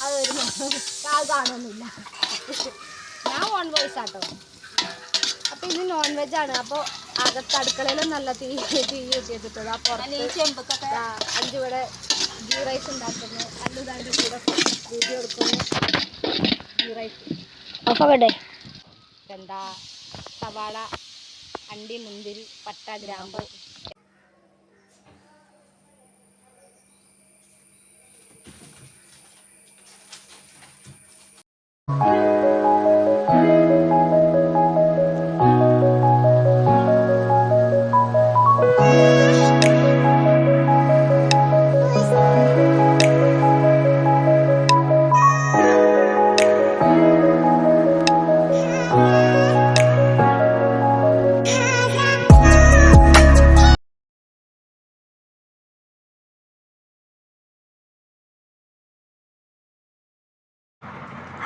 അതൊരു കാൽ കാണുന്നില്ല ഞാൻ ഓൺ വോയിസ് ആട്ടോ. അപ്പൊ ഇത് നോൺ വെജ് ആണ്. അപ്പൊ അകത്ത് അടുക്കളയിലും നല്ല തീ തീ ചെയ്തിട്ടത്. ആ പുറത്ത് അഞ്ചു ഇവിടെ ഗീ റൈസ് ഉണ്ടാക്കുന്നു. അല്ലുതാന്റെ കൂടെ വീഡിയോ എടുക്കുന്നു ഗീ റൈസ് എന്താ സവാള അണ്ടി മുന്തിരി പട്ട ഗ്രാമ്പ്.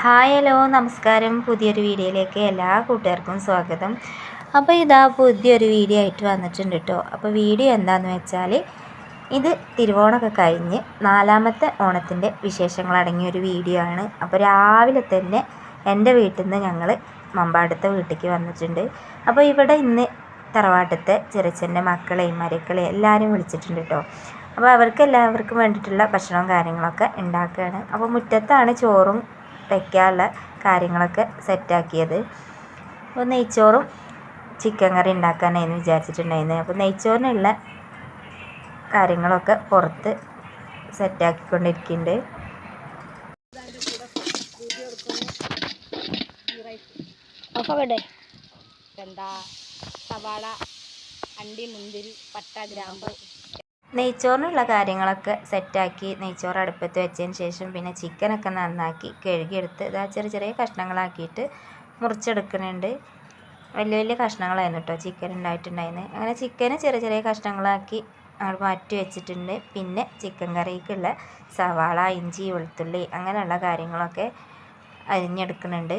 ഹായ് ഹലോ നമസ്കാരം. പുതിയൊരു വീഡിയോയിലേക്ക് എല്ലാ കൂട്ടുകാർക്കും സ്വാഗതം. അപ്പോൾ ഇതാ പുതിയൊരു വീഡിയോ ആയിട്ട് വന്നിട്ടുണ്ട് കേട്ടോ. അപ്പോൾ വീഡിയോ എന്താണെന്ന് വെച്ചാൽ ഇത് തിരുവോണമൊക്കെ കഴിഞ്ഞ് നാലാമത്തെ ഓണത്തിന്റെ വിശേഷങ്ങളടങ്ങിയ ഒരു വീഡിയോ ആണ്. അപ്പോൾ രാവിലെ തന്നെ എന്റെ വീട്ടിൽ നിന്ന് ഞങ്ങൾ മമ്പാടത്തെ വീട്ടിലേക്ക് വന്നിട്ടുണ്ട്. അപ്പോൾ ഇവിടെ ഇന്ന് തറവാട്ടത്തെ ചെറിച്ചന്റെ മക്കളെയും മരക്കളെയും എല്ലാവരും വിളിച്ചിട്ടുണ്ട് കേട്ടോ. അപ്പോൾ അവർക്ക് എല്ലാവർക്കും വേണ്ടിയിട്ടുള്ള ഭക്ഷണവും കാര്യങ്ങളൊക്കെ ഉണ്ടാക്കുകയാണ്. അപ്പോൾ മുറ്റത്താണ് ചോറും വയ്ക്കാനുള്ള കാര്യങ്ങളൊക്കെ സെറ്റാക്കിയത്. അപ്പോൾ നെയ്ച്ചോറും ചിക്കൻ കറി ഉണ്ടാക്കാനായിരുന്നു വിചാരിച്ചിട്ടുണ്ടായിരുന്നത്. അപ്പോൾ നെയ്ച്ചോറിനുള്ള കാര്യങ്ങളൊക്കെ പുറത്ത് സെറ്റാക്കിക്കൊണ്ടിരിക്കുന്നുണ്ട്. അപ്പവിടെ എന്താ? സവാള അണ്ടി മുന്തിരി പട്ട ഗ്രാമ്പ്. നെയ്ച്ചോറിനുള്ള കാര്യങ്ങളൊക്കെ സെറ്റാക്കി നെയ്ച്ചോറ് അടുപ്പത്ത് വെച്ചതിന് ശേഷം പിന്നെ ചിക്കനൊക്കെ നന്നാക്കി കഴുകിയെടുത്ത് ഇതാ ചെറിയ ചെറിയ കഷ്ണങ്ങളാക്കിയിട്ട് മുറിച്ചെടുക്കുന്നുണ്ട് വലിയ വലിയ കഷ്ണങ്ങളായിരുന്നു കേട്ടോ ചിക്കൻ ഉണ്ടായിട്ടുണ്ടായിരുന്നത് അങ്ങനെ ചിക്കന് ചെറിയ ചെറിയ കഷ്ണങ്ങളാക്കി അവിടെ മാറ്റി വെച്ചിട്ടുണ്ട് പിന്നെ ചിക്കൻ കറിക്കുള്ള സവാള ഇഞ്ചി വെളുത്തുള്ളി അങ്ങനെയുള്ള കാര്യങ്ങളൊക്കെ അരിഞ്ഞെടുക്കുന്നുണ്ട്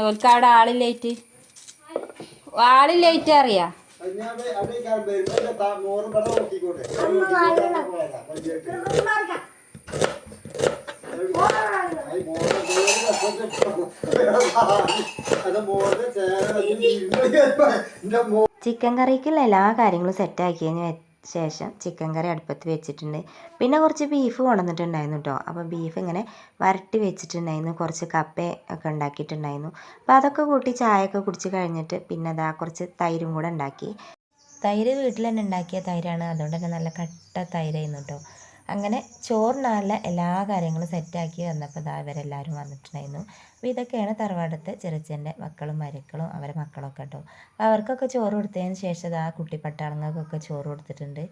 ഓൽക്ക് അവിടെ ആളില്ലേറ്റ് ആളില്ലേറ്റ് അറിയാ? ചിക്കൻ കറിക്കുള്ള എല്ലാ കാര്യങ്ങളും സെറ്റാക്കിയതിന് ശേഷം ചിക്കൻ കറി അടുപ്പത്ത് വെച്ചിട്ടുണ്ട്. പിന്നെ കുറച്ച് ബീഫ് കൊണ്ടുവന്നിട്ടുണ്ടായിരുന്നു കേട്ടോ അപ്പോൾ ബീഫ് ഇങ്ങനെ വരട്ടി വെച്ചിട്ടുണ്ടായിരുന്നു. കുറച്ച് കപ്പ ഒക്കെ ഉണ്ടാക്കിയിട്ടുണ്ടായിരുന്നു. അപ്പോൾ അതൊക്കെ കൂട്ടി ചായയൊക്കെ കുടിച്ച് കഴിഞ്ഞിട്ട് പിന്നെ അതാ കുറച്ച് തൈരും കൂടെ ഉണ്ടാക്കി. തൈര് വീട്ടിൽ തന്നെ ഉണ്ടാക്കിയ തൈരാണ്. അതുകൊണ്ട് തന്നെ നല്ല കട്ട തൈരായിരുന്നു കേട്ടോ അങ്ങനെ ചോറിനുള്ള എല്ലാ കാര്യങ്ങളും സെറ്റാക്കി വന്നപ്പോൾ ഇതാ ഇവരെല്ലാവരും വന്നിട്ടുണ്ടായിരുന്നു. അപ്പോൾ ഇതൊക്കെയാണ് തറവാടത്തെ ചെറുച്ചന്റെ മക്കളും മരുക്കളും അവരെ മക്കളൊക്കെ കേട്ടോ അപ്പോൾ അവർക്കൊക്കെ ചോറ് കൊടുത്തതിന് ശേഷം ആ കുട്ടി പട്ടാളങ്ങൾക്കൊക്കെ ചോറ് കൊടുത്തിട്ടുണ്ട്.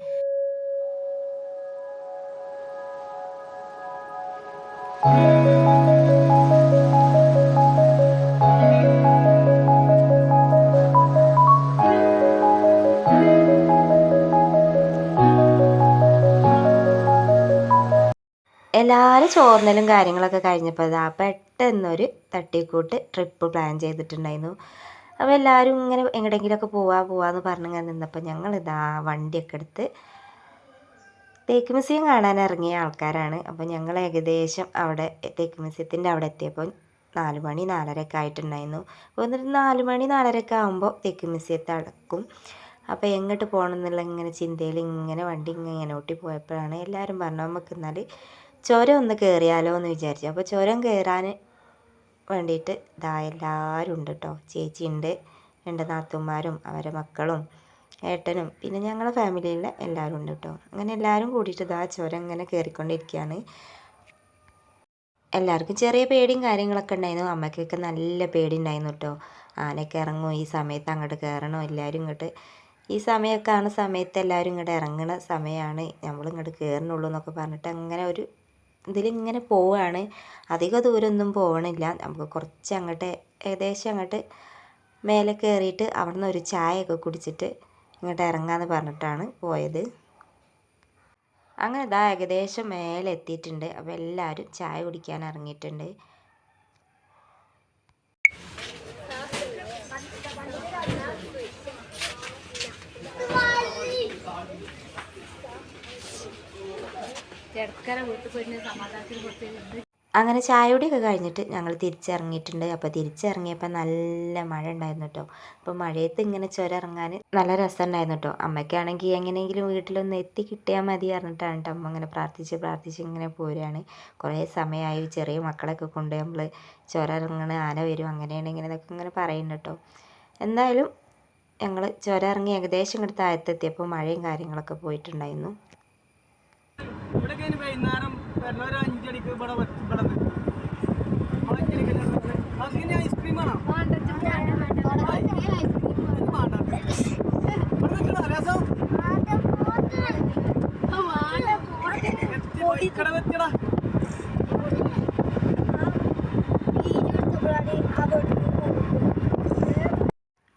എല്ലാവരും ചോർന്നലും കാര്യങ്ങളൊക്കെ കഴിഞ്ഞപ്പോൾ ഇതാ പെട്ടെന്നൊരു തട്ടിക്കൂട്ട് ട്രിപ്പ് പ്ലാൻ ചെയ്തിട്ടുണ്ടായിരുന്നു. അപ്പോൾ എല്ലാവരും ഇങ്ങനെ എങ്ങോട്ടെങ്കിലുമൊക്കെ പോവാ പോവാന്ന് പറഞ്ഞിങ്ങനെ നിന്നപ്പോൾ ഞങ്ങൾ ഇതാ വണ്ടിയൊക്കെ എടുത്ത് തേക്ക് മ്യൂസിയം കാണാൻ ഇറങ്ങിയ ആൾക്കാരാണ്. അപ്പോൾ ഞങ്ങൾ ഏകദേശം അവിടെ തേക്ക് മ്യൂസിയത്തിന്റെ അവിടെ എത്തിയപ്പോൾ നാല് മണി നാലരയൊക്കെ ആയിട്ടുണ്ടായിരുന്നു. അപ്പോൾ എന്നിട്ട് നാല് മണി നാലരയൊക്കെ ആകുമ്പോൾ തേക്ക് മ്യൂസിയത്തെ അടക്കും. അപ്പോൾ എങ്ങോട്ട് പോകണം എന്നുള്ള ഇങ്ങനെ ചിന്തയിൽ ഇങ്ങനെ വണ്ടി ഇങ്ങനെ ഓട്ടി പോയപ്പോഴാണ് എല്ലാവരും പറഞ്ഞു നമുക്ക് എന്നാൽ ചുരം ഒന്ന് കയറിയാലോ എന്ന് വിചാരിച്ചു. അപ്പോൾ ചുരം കയറാൻ വേണ്ടിയിട്ട് ഇതാ എല്ലാവരും ഉണ്ട് കേട്ടോ ചേച്ചിയുണ്ട് രണ്ട് നാത്തുമാരും അവരെ മക്കളും ഏട്ടനും പിന്നെ ഞങ്ങളെ ഫാമിലിയിലെ എല്ലാവരും ഉണ്ട് കേട്ടോ അങ്ങനെ എല്ലാവരും കൂടിയിട്ട് ഇതാ ചുരം ഇങ്ങനെ കയറിക്കൊണ്ടിരിക്കുകയാണ് എല്ലാവർക്കും ചെറിയ പേടിയും കാര്യങ്ങളൊക്കെ ഉണ്ടായിരുന്നു. അമ്മയ്ക്കൊക്കെ നല്ല പേടി ഉണ്ടായിരുന്നു കേട്ടോ ആനയൊക്കെ ഇറങ്ങും ഈ സമയത്ത് അങ്ങോട്ട് കയറണോ എല്ലാവരും ഇങ്ങോട്ട് ഈ സമയമൊക്കെ ആണ് സമയത്ത് എല്ലാവരും ഇങ്ങോട്ട് ഇറങ്ങണ സമയമാണ്. നമ്മൾ ഇങ്ങോട്ട് കയറണുള്ളൂ എന്നൊക്കെ പറഞ്ഞിട്ട് അങ്ങനെ ഒരു ഇതിലിങ്ങനെ പോവുകയാണ് അധിക ദൂരമൊന്നും പോകണില്ല നമുക്ക് കുറച്ച് അങ്ങോട്ട് ഏകദേശം അങ്ങോട്ട് മേലെ കയറിയിട്ട് അവിടെ നിന്ന് ഒരു ചായയൊക്കെ കുടിച്ചിട്ട് ഇങ്ങോട്ട് ഇറങ്ങാമെന്ന് പറഞ്ഞിട്ടാണ് പോയത്. അങ്ങനെ ഇതാ ഏകദേശം മേലെ എത്തിയിട്ടുണ്ട് അപ്പോൾ എല്ലാവരും ചായ കുടിക്കാൻ ഇറങ്ങിയിട്ടുണ്ട്. അങ്ങനെ ചായയോടെയൊക്കെ കഴിഞ്ഞിട്ട് ഞങ്ങൾ തിരിച്ചിറങ്ങിയിട്ടുണ്ട്. അപ്പോൾ തിരിച്ചിറങ്ങിയപ്പോൾ നല്ല മഴ ഉണ്ടായിരുന്നു കേട്ടോ. അപ്പോൾ മഴയത്ത് ഇങ്ങനെ ചുരറങ്ങാൻ നല്ല രസമുണ്ടായിരുന്നു കേട്ടോ. അമ്മയ്ക്കാണെങ്കിൽ എങ്ങനെയെങ്കിലും വീട്ടിലൊന്ന് എത്തി കിട്ടിയാൽ മതി പറഞ്ഞിട്ടാണ് കേട്ടോ അമ്മ ഇങ്ങനെ പ്രാർത്ഥിച്ച് പ്രാർത്ഥിച്ച് ഇങ്ങനെ പോരുകയാണ്. കുറേ സമയമായി ചെറിയ മക്കളൊക്കെ കൊണ്ട് നമ്മൾ ചുരറങ്ങണ ആന വരും അങ്ങനെയാണ് ഇങ്ങനെ ഇതൊക്കെ ഇങ്ങനെ പറയുന്നുണ്ട് കേട്ടോ. എന്തായാലും ഞങ്ങൾ ചുരറങ്ങി ഏകദേശം ഇങ്ങോട്ട് താഴത്തെത്തിയപ്പോൾ മഴയും കാര്യങ്ങളൊക്കെ പോയിട്ടുണ്ടായിരുന്നു. ഇവിടെ കഴിഞ്ഞ് വൈകുന്നേരം വരണ ഒരു അഞ്ചടിക്ക് ഇവിടെ ഇവിടെ അഞ്ചടിക്ക് ഐസ്ക്രീം ആണോ? രസം? വെച്ചടാ.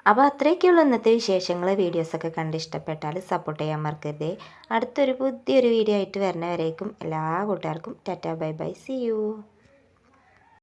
അപ്പോൾ അത്രയൊക്കെയുള്ള ഇന്നത്തെ വിശേഷങ്ങൾ വീഡിയോസൊക്കെ കണ്ട് ഇഷ്ടപ്പെട്ടാൽ സപ്പോർട്ട് ചെയ്യാൻ മറക്കരുതേ. അടുത്തൊരു പുതിയൊരു വീഡിയോ ആയിട്ട് വരുന്നവരേക്കും എല്ലാ കൂട്ടുകാർക്കും tata bye bye. See you